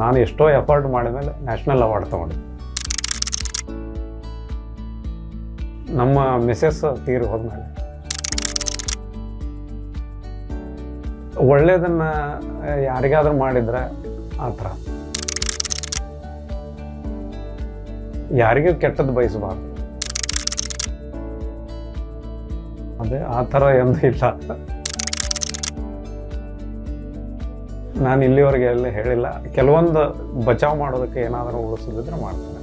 ನಾನು ಎಷ್ಟೋ ಎಫರ್ಟ್ ಮಾಡಿದ ಮೇಲೆ ನ್ಯಾಷನಲ್ ಅವಾರ್ಡ್ ತೊಗೊಂಡೆ. ನಮ್ಮ ಮಿಸ್ಸಸ್ ತೀರಿ ಹೋದ್ಮೇಲೆ. ಒಳ್ಳೆಯದನ್ನು ಯಾರಿಗಾದ್ರೂ ಮಾಡಿದ್ರೆ ಆ ಥರ. ಯಾರಿಗೂ ಕೆಟ್ಟದ್ದು ಬಯಸಬಾರ್ದು. ಅದೇ ಆ ಥರ ಎಂದೂ ಇಲ್ಲ. ನಾನು ಇಲ್ಲಿವರೆಗೆ ಎಲ್ಲ ಹೇಳಿಲ್ಲ. ಕೆಲವೊಂದು ಬಚಾವ್ ಮಾಡೋದಕ್ಕೆ ಏನಾದರೂ ಉಳಿಸೋದಿದ್ರೆ ಮಾಡ್ತೇನೆ.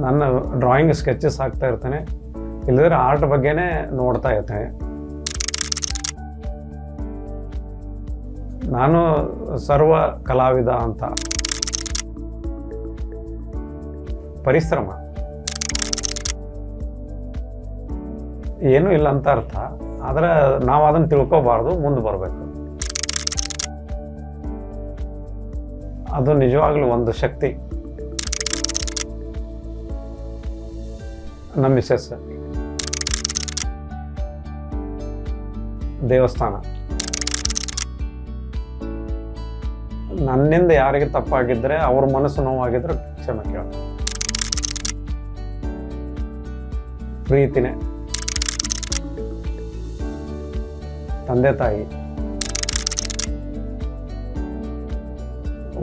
ನನ್ನ ಡ್ರಾಯಿಂಗ್ ಸ್ಕೆಚಸ್ ಹಾಕ್ತಾ ಇರ್ತೇನೆ. ಇಲ್ಲದ್ರೆ ಆರ್ಟ್ ಬಗ್ಗೆನೇ ನೋಡ್ತಾ ಇರ್ತೇನೆ. ನಾನು ಸರ್ವ ಕಲಾವಿದ ಅಂತ. ಪರಿಶ್ರಮ. ಏನೂ ಇಲ್ಲ ಅಂತ ಅರ್ಥ. ಆದರೆ ನಾವು ಅದನ್ನು ತಿಳ್ಕೊಬಾರ್ದು, ಮುಂದೆ ಬರಬೇಕು. ಅದು ನಿಜವಾಗ್ಲೂ ಒಂದು ಶಕ್ತಿ. ನಮ್ಮ ಮಿಸ್ಸಸ್ ದೇವಸ್ಥಾನ. ನನ್ನಿಂದ ಯಾರಿಗೆ ತಪ್ಪಾಗಿದ್ದರೆ ಅವ್ರ ಮನಸ್ಸು ನೋವಾಗಿದ್ರೆ ಕ್ಷಮೆ ಕೇಳ ಪ್ರೀತಿನೇ. ತಂದೆ ತಾಯಿ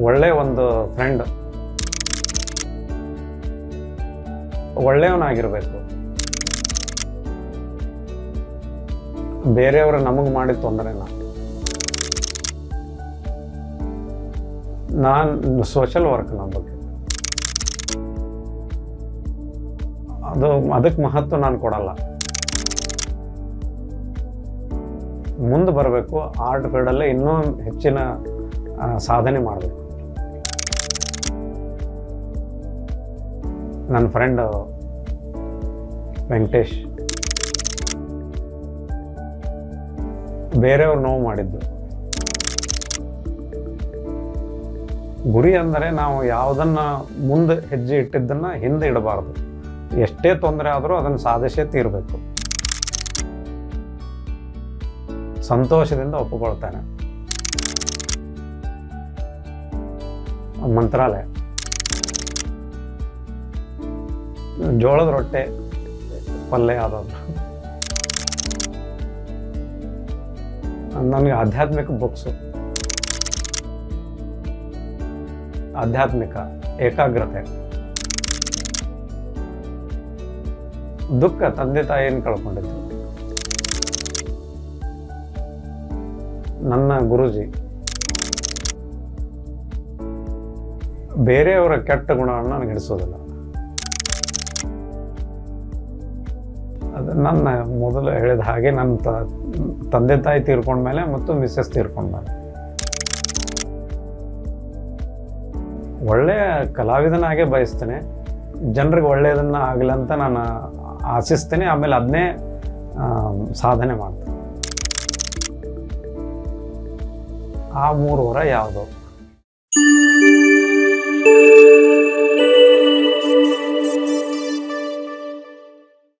ಒಳ್ಳೆ ಒಂದು ಫ್ರೆಂಡ್ ಒಳ್ಳೆಯವನಾಗಿರಬೇಕು. ಬೇರೆಯವರು ನಮಗೆ ಮಾಡಿದ ತೊಂದರೆನ. ನಾನು ಸೋಷಲ್ ವರ್ಕ್ ನಮ್ಮ ಬಗ್ಗೆ. ಅದು ಅದಕ್ಕೆ ಮಹತ್ವ ನಾನು ಕೊಡಲ್ಲ. ಮುಂದೆ ಬರಬೇಕು ಆರ್ಟ್ ಫೀಲ್ಡಲ್ಲೇ ಇನ್ನೂ ಹೆಚ್ಚಿನ ಸಾಧನೆ ಮಾಡಬೇಕು. ನನ್ನ ಫ್ರೆಂಡ್ ವೆಂಕಟೇಶ್. ಬೇರೆಯವ್ರು ನೋವು ಮಾಡಿದ್ದು. ಗುರಿ ಅಂದರೆ ನಾವು ಯಾವುದನ್ನು ಮುಂದೆ ಹೆಜ್ಜೆ ಇಟ್ಟಿದ್ದನ್ನು ಹಿಂದೆ ಇಡಬಾರ್ದು. ಎಷ್ಟೇ ತೊಂದರೆ ಆದರೂ ಅದನ್ನು ಸಾಧಿಸೇ ತೀರಬೇಕು. ಸಂತೋಷದಿಂದ ಒಪ್ಪಿಕೊಳ್ತಾನೆ ಮಂತ್ರಾಲಯ. ಜೋಳದ ರೊಟ್ಟೆ ಪಲ್ಯ ಆದದ್ದು ನನಗೆ ಆಧ್ಯಾತ್ಮಿಕ ಬುಕ್ಸು. ಆಧ್ಯಾತ್ಮಿಕ ಏಕಾಗ್ರತೆ. ದುಃಖ ತಂದೆ ತಾಯಿಯನ್ನು ಕಳ್ಕೊಂಡಿದ್ದು. ನನ್ನ ಗುರುಜಿ. ಬೇರೆಯವರ ಕೆಟ್ಟ ಗುಣವನ್ನು ನನಗೆ ಹಿಡಿಸೋದಿಲ್ಲ. ಅದು ನನ್ನ ಮೊದಲು ಹೇಳಿದ ಹಾಗೆ ನನ್ನ ತ- ತಂದೆ ತಾಯಿ ತೀರ್ಕೊಂಡ್ಮೇಲೆ ಮತ್ತು ಮಿಸ್ಸಸ್ ತೀರ್ಕೊಂಡ್ಮೇಲೆ ಒಳ್ಳೆಯ ಕಲಾವಿದನಾಗೆ ಬಯಸ್ತೇನೆ. ಜನರಿಗೆ ಒಳ್ಳೆಯದನ್ನು ಅಂತ ನಾನು ಆಶಿಸ್ತೇನೆ. ಆಮೇಲೆ ಅದನ್ನೇ ಸಾಧನೆ ಮಾಡ್ತೇನೆ. ಆ ಮೂರು ವರ ಯಾವುದು?